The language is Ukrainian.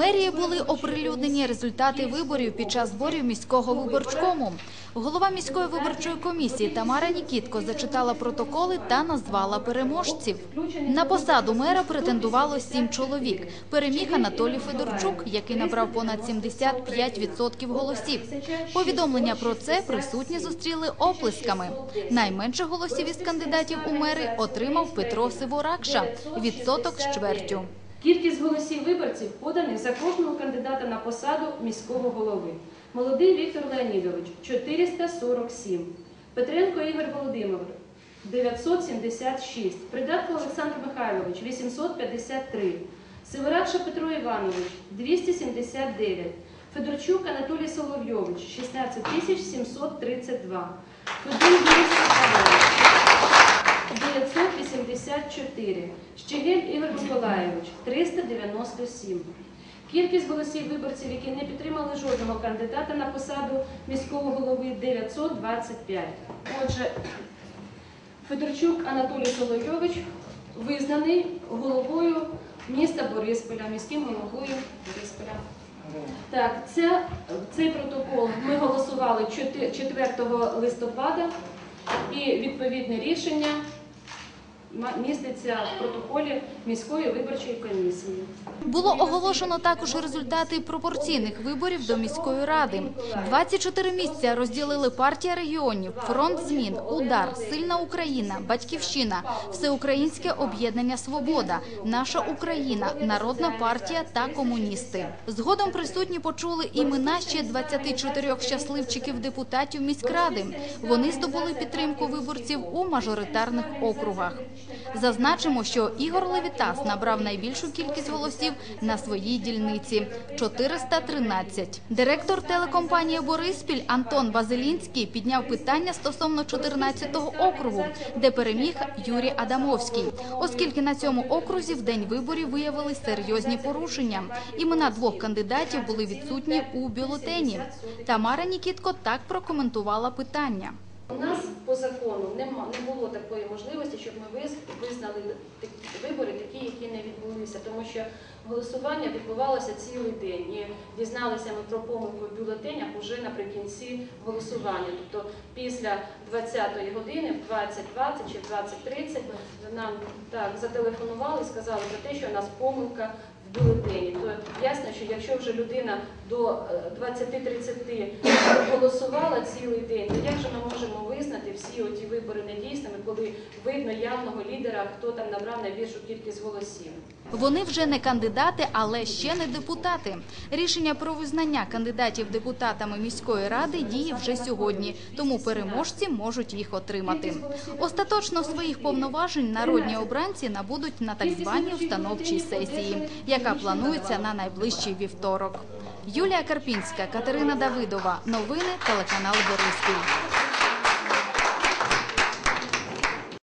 мерії були оприлюднені результати виборів під час зборів міського виборчкому. Голова міської виборчої комісії Тамара Нікітко зачитала протоколи та назвала переможців. На посаду мера претендувало сім чоловік. Переміг Анатолій Федорчук, який набрав понад 75% голосів. Повідомлення про це присутні зустріли оплесками. Найменше голосів із кандидатів у мери отримав Петро Сиворакша – відсоток з чвертю. Кількість голосів виборців поданих за кожного кандидата на посаду міського голови. Молодий Віктор Леонідович 447, Петренко Ігор Володимирович 976, Придатко Олександр Михайлович 853, Сиворакша Петро Іванович 279, Федорчук Анатолій Соловйович 16 732, Федун Юрій Степанович 984. Щегель Ігор Миколаєвич 397. Кількість голосів виборців, які не підтримали жодного кандидата на посаду міського голови 925. Отже, Федорчук Анатолій Соловйович визнаний головою міста Борисполя, міським головою Борисполя. Так, це, цей протокол ми голосували 4 листопада, і відповідне рішення міститься в протоколі міської виборчої комісії. Було оголошено також результати пропорційних виборів до міської ради. 24 місця розділили партія регіонів, фронт змін, удар, сильна Україна, батьківщина, всеукраїнське об'єднання Свобода, наша Україна, народна партія та комуністи. Згодом присутні почули імена ще 24 щасливчиків депутатів міськради. Вони здобули підтримку виборців у мажоритарних округах. Зазначимо, що Ігор Левітас набрав найбільшу кількість голосів на своїй дільниці 413. Директор телекомпанії Бориспіль Антон Базилінський підняв питання стосовно 14-го округу, де переміг Юрій Адамовський, оскільки на цьому окрузі в день виборів виявились серйозні порушення. Імена двох кандидатів були відсутні у бюлетені. Тамара Нікітко так прокоментувала питання. У нас по закону не було такої можливості, щоб ми визнали вибори, такі, які не відбулися, тому що голосування відбувалося цілий день. І дізналися ми про помилку в бюлетенях уже наприкінці голосування. Тобто після 20-ї години, в 20.20 чи 20.30 нам так зателефонували сказали про те, що у нас помилка в бюлетені. То ясно, що якщо вже людина до е, 20-30 голосувала цілий день, то як же ми можемо визнати всі оті вибори недійсними, коли видно явного лідера, хто там набрав найбільшу кількість голосів? Вони вже не кандидати, але ще не депутати. Рішення про визнання кандидатів депутатами міської ради діє вже сьогодні, тому переможці можуть їх отримати. Остаточно своїх повноважень народні обранці набудуть на так званій установчій сесії, яка планується на найближчий вівторок. Юлія Карпінська, Катерина Давидова. Новини телеканал Бориспіль.